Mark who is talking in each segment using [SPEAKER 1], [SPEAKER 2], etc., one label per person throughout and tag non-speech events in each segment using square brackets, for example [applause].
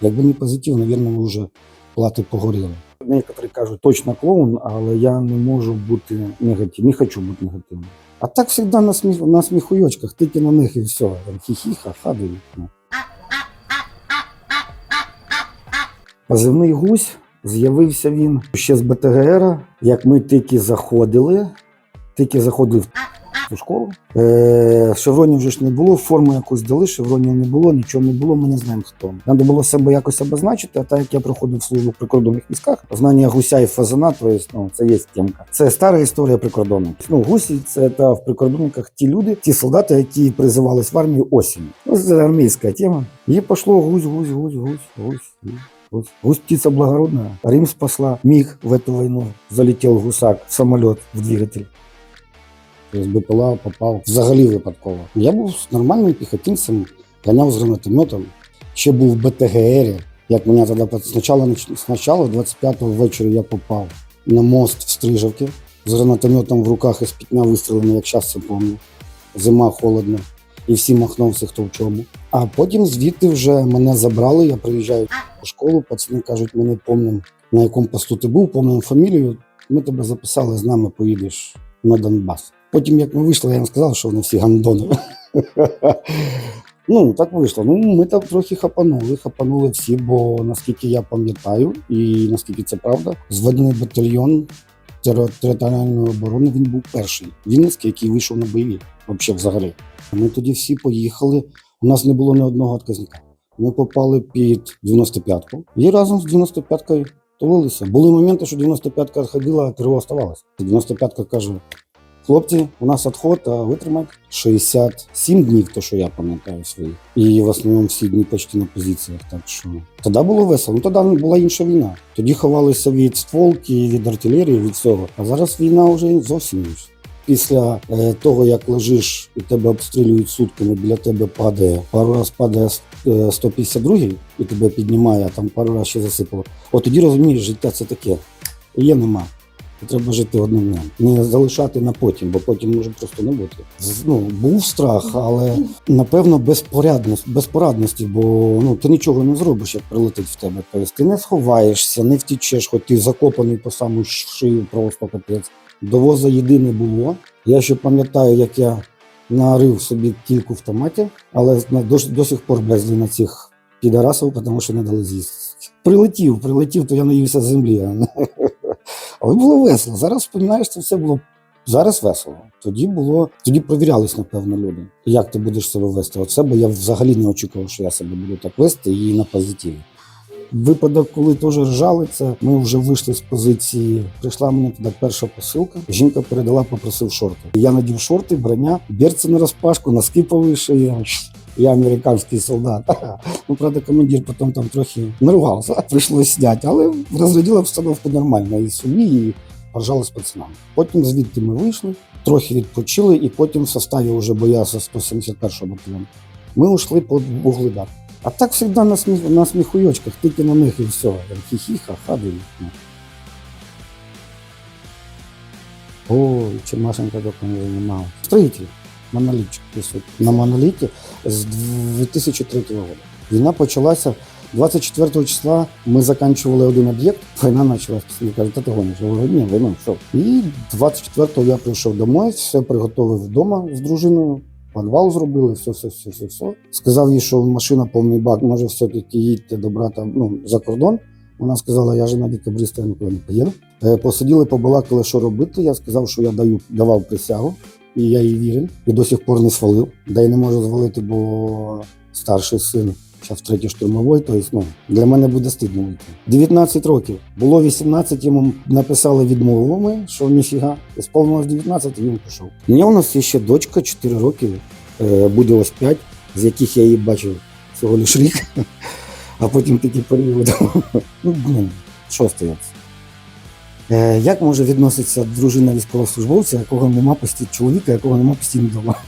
[SPEAKER 1] Якби не позитив, мабуть, вже плати погоріли. Некоторі кажуть, точно клоун, але я не можу бути негативним, не хочу бути негативним. А так завжди на, сміх, на сміхуйочках, тільки на них і все. Хі-хі, ха-ха, ну. Позивний гусь з'явився він ще з БТГР, як ми тільки заходили, тільки заходили в школу. Е, шевронів вже ж не було, форму якусь дали, шевронів не було, нічого не було, ми не знаємо хто. Треба було себе якось обозначити, а так як я проходив службу в прикордонних військах, знання гуся і фазана, то є, ну, це є темка. Це стара історія прикордонників. Ну, гусі це та в прикордонниках ті люди, ті солдати, які призивались в армію осінь. Ну, це армійська тема. І пішло гусь, гусь, гусь, гусь, гусь. гусь. Птица благородная. Рим спасла. Миг в эту войну. Залетел гусак в самолет, в двигатель. З БПЛА попав взагалі випадково. Я був нормальним піхотинцем, ганяв з гранатометом. Ще був в БТГРі. Як мене тоді спочатку, спочатку 25-го ввечері я попав на мост в Стрижівці з гранатометом в руках і з пітня вистрілений, як зараз це пам'ятаю. Зима холодна. І всі махнувся хто в чому. А потім звідти вже мене забрали. Я приїжджаю в школу, пацани кажуть, ми не на якому посту ти був, пам'ятаємо фамілію. Ми тебе записали, з нами поїдеш на Донбас. Потім, як ми вийшли, я їм сказав, що вони всі гандони. Ну, так вийшло. Ну, ми так трохи хапанули, хапанули всі, бо наскільки я пам'ятаю, і наскільки це правда, зведений батальйон територіальної оборони він був перший. Вінницький, який вийшов на бойові. Взагалі, взагалі. Ми тоді всі поїхали. У нас не було ні одного відказника. Ми попали під 95-ку і разом з 95-кою тулилися. Були моменти, що 95-ка ходила, а ТРО оставалося. 95-ка каже: хлопці, у нас відход, а витримайте 67 днів, то що я пам'ятаю свої. І в основному всі дні почти на позиціях. Так що тоді було весело. Ну тоді була інша війна. Тоді ховалися від стволки, від артилерії, від всього. А зараз війна вже зовсім інша. Після е, того, як лежиш і тебе обстрілюють сутками, біля тебе падає, пару раз падає е, 152-й і тебе піднімає, а там пару раз ще засипало. От тоді розумієш, життя це таке. Є нема. Треба жити одним днем. Не залишати на потім, бо потім може просто не бути. Ну, був страх, але напевно безпорядність, безпорадності, бо ну, ти нічого не зробиш, як прилетить в тебе. Тобто ти не сховаєшся, не втічеш, хоч ти закопаний по саму шию просто капець. Довоза їди не було. Я ще пам'ятаю, як я нарив собі кільку в томаті, але до, до сих пор безлі на цих підарасів, тому що не дали з'їсти. Прилетів, прилетів, то я наївся з землі. Але було весело. Зараз вспоминаєш, це все було зараз весело. Тоді було, тоді провірялись, напевно, люди. Як ти будеш себе вести? От себе я взагалі не очікував, що я себе буду так вести і на позитиві. Випадок, коли теж ржали це, ми вже вийшли з позиції. Прийшла мені туди перша посилка. Жінка передала, попросив шорти. Я надів шорти, броня, берці на розпашку, носки повише. Я американський солдат. [laughs] Ну, правда, командир потім там трохи наругався, прийшлось зняти, але розрядила обстановку нормально і собі, і поржали з пацанами. Потім звідти ми вийшли, трохи відпочили, і потім в составі вже боявся 171-го батальйону. Ми йшли по вугледар. А так завжди на, сміх, на сміхуйочках, тільки на них і все. Хі-хі, ха-ха, ну. Ой, Чемашенко только не занимал. Строитель, монолитчик пишуть. На моноліті з 2003 року. Війна почалася 24 числа. Ми закінчували один об'єкт, війна почалась. Я кажу, та ти гониш? Я говорю, ні, війна, все. І 24-го я прийшов домой, все приготував вдома з дружиною. Підвал зробили, все, все, все, все, все. Сказав їй, що машина повний бак, може все-таки їдьте до брата ну, за кордон. Вона сказала, я жена декабриста, я нікуди не поїду. Е, Посиділи, побалакали, що робити. Я сказав, що я даю, давав присягу, і я їй вірив. І до сих пор не свалив. Да й не можу звалити, бо старший син в третій штурмовий, тобто, ну, для мене буде стидно вийти. 19 років. Було 18, йому написали відмову ми, що ніфіга. Сповнилось 19, і він пішов. У мене у нас є ще дочка 4 роки, е, буде ось 5, з яких я її бачив всього лиш рік, [laughs] а потім такі періоди. Ну, що стається? Е, Як може відноситися дружина військовослужбовця, якого нема постійно чоловіка, якого нема постійно вдома? [laughs]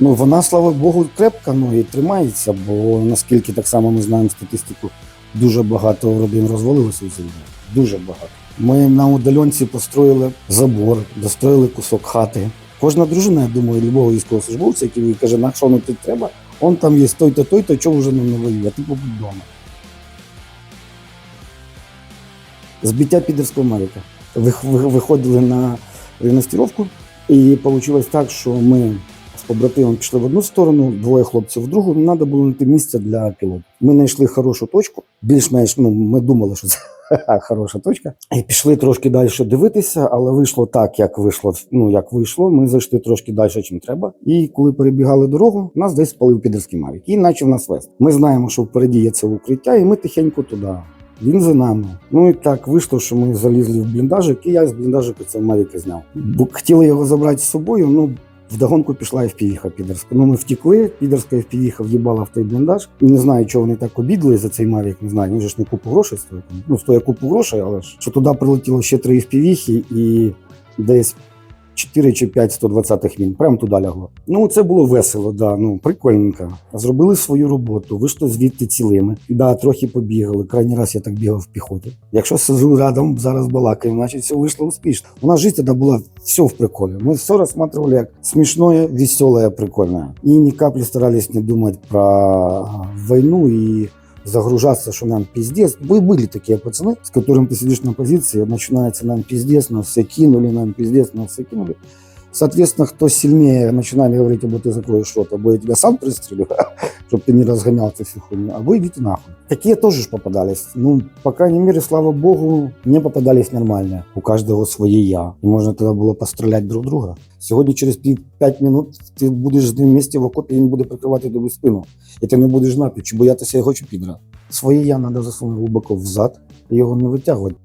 [SPEAKER 1] Ну, вона, слава Богу, крепка ну, і тримається, бо наскільки так само ми знаємо статистику, дуже багато родин розвалилося цій війні. Дуже багато. Ми на удаленці построїли забор, достроїли кусок хати. Кожна дружина, я думаю, любого військовослужбовця, який каже, на що воно тут треба, он там є той-то, той-то, чого вже не воює, а ти побудь вдома. Збиття підерського Маріка. Ви- Виходили на регістровку, і вийшло так, що ми з побратимом пішли в одну сторону, двоє хлопців в другу. Треба було знайти місце для пілоту. Ми знайшли хорошу точку. Більш-менш ну, ми думали, що це [laughs] хороша точка. І пішли трошки далі дивитися, але вийшло так, як вийшло. Ну як вийшло. Ми зайшли трошки далі, чим треба. І коли перебігали дорогу, нас десь спалив підерський мавік і почав нас вести. Ми знаємо, що впереді є це укриття, і ми тихенько туди. Він за нами. Ну і так вийшло, що ми залізли в бліндажик, і я з бліндажика це Мавіка зняв. Бо хотіли його забрати з собою, ну вдогонку пішла FPV підерська. Ну ми втекли, підерська FPV в'їбала в той бліндаж. І не знаю, чого вони так обідли за цей Мавік, не знаю, він же ж не купу грошей стоїть. Ну, стоїть купу грошей, але ж що туди прилетіло ще три FPV і десь 4 чи 5 120 мін. Прямо туди лягло. Ну, це було весело, да, ну, прикольненько. Зробили свою роботу, вийшли звідти цілими. Да, трохи побігали. Крайній раз я так бігав в піхоті. Якщо сиджу рядом, зараз балакаємо, значить все вийшло успішно. У нас життя було все в приколі. Ми все рассматривали як смішное, веселое, прикольное. И ни капли старались не думать про а, войну и загружаться, что нам пиздец. Вы были такие пацаны, с которым ты сидишь на позиции, начинается нам пиздец, нас все кинули, нам пиздец, нас все кинули. Соответственно, кто сильнее начинали говорить, або ты закроешь рот, або я тебя сам пристрелю, [laughs] чтобы ты не разгонял эту всю хуйню, а вы идите нахуй. Такие тоже ж попадались. Ну, по крайней мере, слава богу, мне попадались нормальные. У каждого своє я. І можна тоді було постріляти друг друга. Сьогодні через 5 минут ти будеш з ним вместе в окопі, він буде прикривати тобі спину. І ти не будеш знати, чи боятися його, чи підра. Своє я треба засунути глибоко взад і його не витягувати.